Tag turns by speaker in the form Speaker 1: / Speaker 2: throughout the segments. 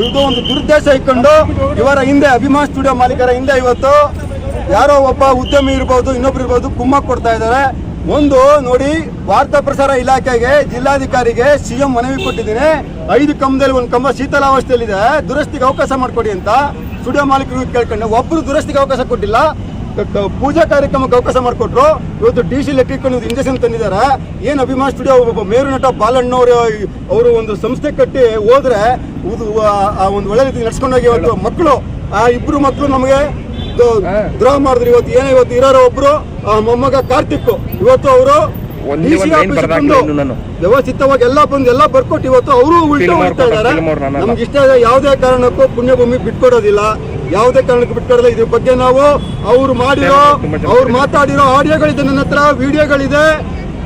Speaker 1: ಇದು ಒಂದು ದುರುದ್ದೇಶ ಇಟ್ಕೊಂಡು ಇವರ ಹಿಂದೆ ಅಭಿಮಾನ್ ಸ್ಟುಡಿಯೋ ಮಾಲೀಕರ ಹಿಂದೆ ಇವತ್ತು ಯಾರೋ ಒಬ್ಬ ಉದ್ಯಮಿ ಇರ್ಬೋದು, ಇನ್ನೊಬ್ರು ಇರ್ಬೋದು ಕುಮ್ಮಕ್ ಕೊಡ್ತಾ ಇದ್ದಾರೆ. ಒಂದು ನೋಡಿ ವಾರ್ತಾ ಪ್ರಸಾರ ಇಲಾಖೆಗೆ ಜಿಲ್ಲಾಧಿಕಾರಿಗೆ ಸಿಎಂ ಮನವಿ ಕೊಟ್ಟಿದ್ದೀನಿ. ಐದು ಕಂಬದಲ್ಲಿ ಒಂದು ಕಂಬ ಶೀತಲಾವಸ್ಥೆಯಲ್ಲಿದೆ ದುರಸ್ತಿಗೆ ಅವಕಾಶ ಮಾಡಿಕೊಡಿ ಅಂತ ಸ್ಟುಡಿಯೋ ಮಾಲೀಕರು ಕೇಳ್ಕೊಂಡೆ, ಒಬ್ರು ದುರಸ್ತಿಗೆ ಅವಕಾಶ ಕೊಟ್ಟಿಲ್ಲ. ಪೂಜಾ ಕಾರ್ಯಕ್ರಮಕ್ಕೆ ಅವಕಾಶ ಮಾಡಿಕೊಟ್ರು. ಇವತ್ತು ಡಿ ಸಿ ಲೆಕ್ಕಿಕೊಂಡು ಇಂಜೆಕ್ಷನ್ ತಂದಿದ್ದಾರೆ. ಏನು ಅಭಿಮಾನ ಸ್ಟುಡಿಯೋ ಒಬ್ಬ ಮೇರು ನಟ ಬಾಲಣ್ಣವರು ಅವರು ಒಂದು ಸಂಸ್ಥೆ ಕಟ್ಟಿ ಹೋದ್ರೆ ಒಂದು ಒಳ್ಳೆ ರೀತಿ ನಡ್ಸ್ಕೊಂಡೋಗಿ ಇವತ್ತು ಮಕ್ಕಳು ಆ ಇಬ್ರು ಮಕ್ಕಳು ನಮಗೆ ದ್ರೋಹ ಮಾಡಿದ್ರು. ಇವತ್ತು ಏನೋ ಇವತ್ತು ಇರೋರು ಒಬ್ರು ಮೊಮ್ಮಗ ಕಾರ್ತಿಕ್ ಇವತ್ತು ಅವರು
Speaker 2: ಒಂದೇ ಒಂದು ಬರ್ದಾಕ್ಲಿಲ್ಲ ಇನ್ನು ನಾನು.
Speaker 1: ವ್ಯವಸ್ಥಿತವಾಗಿ ಎಲ್ಲ ಬಂದು ಎಲ್ಲ ಬರ್ಕೊಟ್ಟು ಇವತ್ತು ಅವರು ಉಲ್ಟಾ ಇದ್ದಾರೆ.
Speaker 2: film ಅವ್ರು ನಾನಲ್ಲ.
Speaker 1: ನಮ್ಗೆ ಇಷ್ಟ ಇದೆ ಯಾವುದೇ ಕಾರಣಕ್ಕೂ ಪುಣ್ಯಭೂಮಿ ಬಿಟ್ಕೊಡೋದಿಲ್ಲ. ಯಾವುದೇ ಕಾರಣಕ್ಕೂ ಬಿಟ್ಕೊಡಲ್ಲ. ಇದ್ರ ಬಗ್ಗೆ ನಾವು ಅವ್ರು ಮಾಡಿರೋ ಅವ್ರು ಮಾತಾಡಿರೋ ಆಡಿಯೋಗಳಿದೆ ನನ್ನ ಹತ್ರ ವಿಡಿಯೋಗಳಿದೆ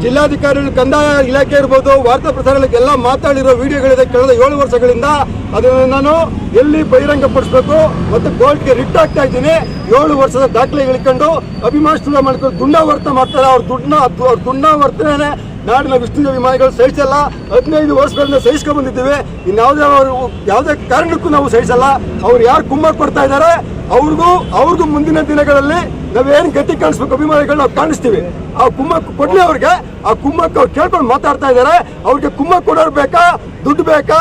Speaker 1: ಜಿಲ್ಲಾಧಿಕಾರಿಗಳು ಕಂದಾಯ ಇಲಾಖೆ ಇರ್ಬೋದು, ವಾರ್ತಾ ಪ್ರಸಾರಗಳಿಗೆ ಎಲ್ಲ ಮಾತಾಡಿರೋ ವಿಡಿಯೋಗಳಿದೆ. ಕಳೆದ ಏಳು ವರ್ಷಗಳಿಂದ ಅದನ್ನು ನಾನು ಎಲ್ಲಿ ಬಹಿರಂಗಪಡಿಸ್ಬೇಕು ಮತ್ತು ಕೋರ್ಟ್ಗೆ ರಿಟ್ ಆಗ್ತಾ ಇದ್ದೀನಿ. ಏಳು ವರ್ಷದ ದಾಖಲೆ ಇಳ್ಕೊಂಡು ಅಭಿಮಾನಿಸ್ತು ಮಾಡ್ಕೊಂಡು ದುಂಡಾವರ್ತನೆ ಮಾಡ್ತಾರೆ. ಅವ್ರ ದುಡ್ಡನ್ನ ಅವ್ರ ದುಂಡಾವರ್ತನೆ ನಾಡಿನ ವಿಷ್ಣು ಅಭಿಮಾನಿಗಳು ಸಹಿಸಲ್ಲ. ಹದಿನೈದು ವರ್ಷಗಳಿಂದ ಸಹಿಸ್ಕೊಂಡ್ಬಂದಿದ್ದೇವೆ ಬಂದಿದ್ದೀವಿ. ಇನ್ಯಾವುದೇ ಅವರು, ಯಾವುದೇ ಕಾರಣಕ್ಕೂ ನಾವು ಸಹಿಸಲ್ಲ. ಅವ್ರು ಯಾರು ಕುಮ್ಮಕ್ ಕೊಡ್ತಾ ಇದ್ದಾರೆ? ಅವ್ರಿಗೂ ಅವ್ರಿಗೂ ಮುಂದಿನ ದಿನಗಳಲ್ಲಿ ನಾವೇನು ಗತಿ ಕಾಣಿಸ್ಬೇಕು ಅಭಿಮಾನಿಗಳು ನಾವು ಕಾಣಿಸ್ತೀವಿ. ಆ ಕುಮ್ಮಕ್ಕು ಕೊಡ್ಲಿ ಅವ್ರಿಗೆ ಆ ಕುಮ್ಮಕ್ಕು ಅವ್ರು ಕೇಳ್ಕೊಂಡು ಮಾತಾಡ್ತಾ ಇದ್ದಾರೆ. ಅವ್ರಿಗೆ ಕುಮ್ಮಕ್ ಕೊಡೋರು ಬೇಕಾ ದುಡ್ಡು ಬೇಕಾ?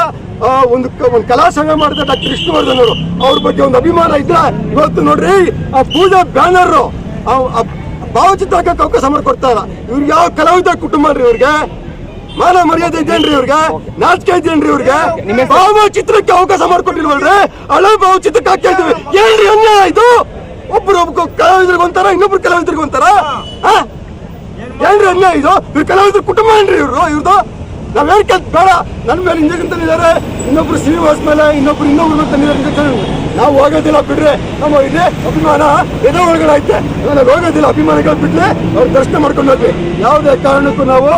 Speaker 1: ಒಂದು ಒಂದು ಕಲಾ ಸಂಘ ಮಾಡಿದ ಡಾಕ್ಟರ್ ವಿಷ್ಣುವರ್ಧನ್ ಅವರು. ಅವ್ರ ಬಗ್ಗೆ ಒಂದು ಅಭಿಮಾನ ಇದ್ರೆ ಇವತ್ತು ನೋಡ್ರಿ ಆ ಪೂಜಾ ಬ್ಯಾನರ್ ಭಾವಚಿತ್ರ ಹಾಕಕ್ಕೆ ಅವಕಾಶ ಮಾಡಿಕೊಡ್ತಾ ಇಲ್ಲ. ಇವ್ರಿಗೆ ಯಾವ ಕಲಾವಿದ ಕುಟುಂಬ ರೀ ಇವ್ರಿಗೆ? ಮಾನ ಮರ್ಯಾದೆ ಇದೇನ್ರಿ ಇವ್ರಿಗೆ? ನಾಚಿಕೆ ಇದೇನ್ರಿ ಇವ್ರಿಗೆ? ಭಾವಚಿತ್ರಕ್ಕೆ ಅವಕಾಶ ಮಾಡ್ಕೊಟ್ಟಿಲ್ವಲ್ರಿ? ಹಳೆ ಭಾವಚಿತ್ರಕ್ಕೆ ಹಾಕ್ತಾ ಇದೀವಿ ಏನ್ರಿ ಅನ್ಯಾಯ ಇದು? ಒಬ್ರು ಒಬ್ಬ ಕಲಾವಿದ್ರಿಗೆ ಒಂಥರ ಇನ್ನೊಬ್ರು ಕಲಾವಿದ್ರಿಗೆ ಒಂಥರ? ಏನ್ರಿ ಅನ್ಯಾಯ ಇದು? ಇವ್ರ ಕಲಾವಿದ್ರ ಕುಟುಂಬ ಏನ್ರಿ ಇವ್ರು? ಇವ್ರದ್ದು ನಾವೇನ್ ಕೆಲ್ಸ ಬೇಡ. ನನ್ನ ಮೇಲೆ ಇಂಜೆಕ್ಷನ್ ತಂದಿದ್ದಾರೆ ಇನ್ನೊಬ್ರು ಶ್ರೀನಿವಾಸ್ ಮೇಲೆ ಇನ್ನೊಬ್ರು ಇನ್ನೊಬ್ರು ಮೇಲೆ ತಂದಿದ್ದಾರೆ ಇಂಜೆಕ್ಷನ್ ನಾವು ಹೋಗೋದಿಲ್ಲ ಬಿಡ್ರಿ. ನಮ್ಮ ಇದೆ ಅಭಿಮಾನ ಎದೆ ಒಳಗಡೆ ಐತೆ. ನಾವು ಹೋಗೋದಿಲ್ಲ ಅಭಿಮಾನಿಗಳು ಬಿಟ್ಟರೆ ಅವ್ರು ದರ್ಶನ ಮಾಡ್ಕೊಂಡು ಹೋಗ್ಲಿ ಯಾವುದೇ ಕಾರಣಕ್ಕೂ ನಾವು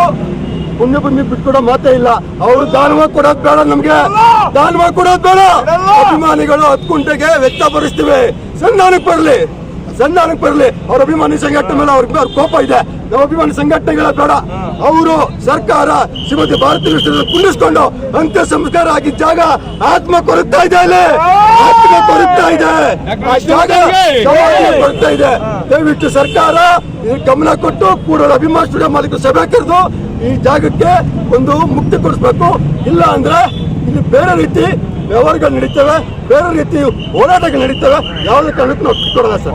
Speaker 1: ಪುಣ್ಯಭೂಮಿ ಬಿಟ್ಕೊಡೋ ಮಾತೇ ಇಲ್ಲ. ಅವರು ದಾನವ ಕೊಡೋದ್ ಬೇಡ ನಮ್ಗೆ. ದಾನವಾಗಿ ಕೊಡೋದ್ ಬೇಡ. ಅಭಿಮಾನಿಗಳು ಹತ್ತು ಕುಂಟೆಗೆ ವ್ಯಕ್ತಪಡಿಸ್ತೀವಿ. ಸಂಧಾನಕ್ಕೆ ಬರ್ಲಿ. ಸಂಧಾನಕ್ಕೆ ಬರಲಿ. ಅವ್ರ ಅಭಿಮಾನಿ ಸಂಘಟನೆ ಮೇಲೆ ಅವ್ರಿಗೆ ಅವ್ರ ಕೋಪ ಇದೆ. ನಮ್ಮ ಅಭಿಮಾನಿ ಸಂಘಟನೆಗಳ ಬೇಡ. ಅವರು ಸರ್ಕಾರ ಶ್ರೀಮತಿ ಭಾರತೀಯ ಕೃಷ್ಣ ಕುಂಡಿಸ್ಕೊಂಡು ಅಂತ್ಯ ಸಂಸ್ಕಾರ ಆಗಿದ್ದ ಜಾಗ ಆತ್ಮ ಕೊರಗ್ತಾ ಇದೆ ಅಲ್ಲಿ. ಆತ್ಮ ಕೊರಗ್ತಾ ಇದೆ. ಜಾಗ ಕೊರಗ್ತಾ ಇದೆ. ದಯವಿಟ್ಟು ಸರ್ಕಾರ ಗಮನ ಕೊಟ್ಟು ಕೂಡ ಅಭಿಮಾನ ಸ್ಟುಡಿಯೋ ಮಾಲೀಕರು ಸಭೆ ಕರೆದು ಈ ಜಾಗಕ್ಕೆ ಒಂದು ಮುಕ್ತಿ ಕೊಡಿಸ್ಬೇಕು. ಇಲ್ಲ ಅಂದ್ರೆ ಇಲ್ಲಿ ಬೇರೆ ರೀತಿ ವ್ಯವಹಾರಗಳು ನಡೀತವೆ ಬೇರೆ ರೀತಿ ಹೋರಾಟಗಳು ನಡೀತವೆ ಯಾವುದೇ ಕಾರಣಕ್ಕೂ ನಾವು ಕೊಡೋಣ ಸರ್.